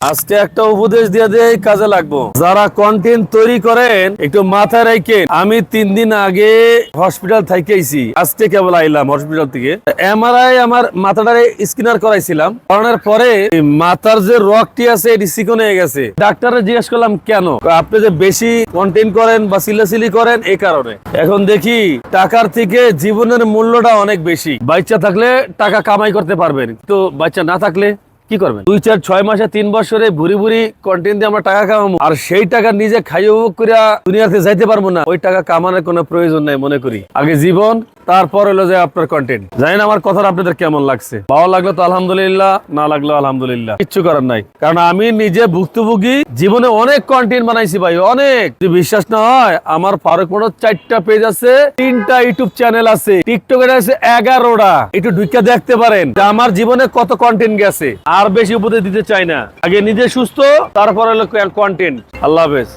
আজকে একটা উপদেশ দিয়ে দিয়ে কাজে লাগবো। যারা কন্টেন্ট তৈরি করেন, একটু মাথায় রাখেন আমি তিন দিন আগে হসপিটাল থাইকেছি আজকে কেবল আইলাম হসপিটাল থেকে। এমআরআই আমার মাথাটারে স্কিনার করাইছিলাম। করানোর পরে মাথার যে রকটি আছে, এটি চিকন হয়ে গেছে। ডাক্তারে জিজ্ঞেস করলাম, কেন? আপনি যে বেশি কন্টেন্ট করেন বা সিলাসিলি করেন এই কারণে। এখন দেখি, টাকার থেকে জীবনের মূল্যটা অনেক বেশি। বাচ্চা থাকলে টাকা কামাই করতে পারবেন। তো বাচ্চা না থাকলে কি করবেন? দুই চার ছয় মাসে তিন বছরে ভুরি ভুরি কন্টেন্ট দিয়ে আমরা টাকা কামাবো আর সেই টাকা নিজে খাইয়ে উপভোগ করিয়া দুনিয়াতে যাইতে পারব না। ওই টাকা কামানোর কোনো প্রয়োজন নাই, মনে করি। আগে জীবন তারপর হলো যে আপনার কন্টেন্ট জানি না আমার কথাটা আপনাদের কেমন লাগছে? ভালো লাগল তো আলহামদুলিল্লাহ, না লাগল আলহামদুলিল্লাহ। কিচ্ছু করার নাই। কারণ আমি নিজে ভুক্তভোগী, জীবনে অনেক কন্টেন্ট বানাইছি ভাই, অনেক। বিশ্বাস না হয়, আমার ফারুক মোড় চারটা পেজ আছে, তিনটা ইউটিউব চ্যানেল আছে টিকটকের আছে এগারোটা। একটু ঢুকে দেখতে পারেন যে আমার জীবনে কত কন্টেন্ট গেছে। আর বেশি উপদেশ দিতে চাই না। আগে নিজে সুস্থ, তারপরে হলো কন্টেন্ট আল্লাহ হাফেজ।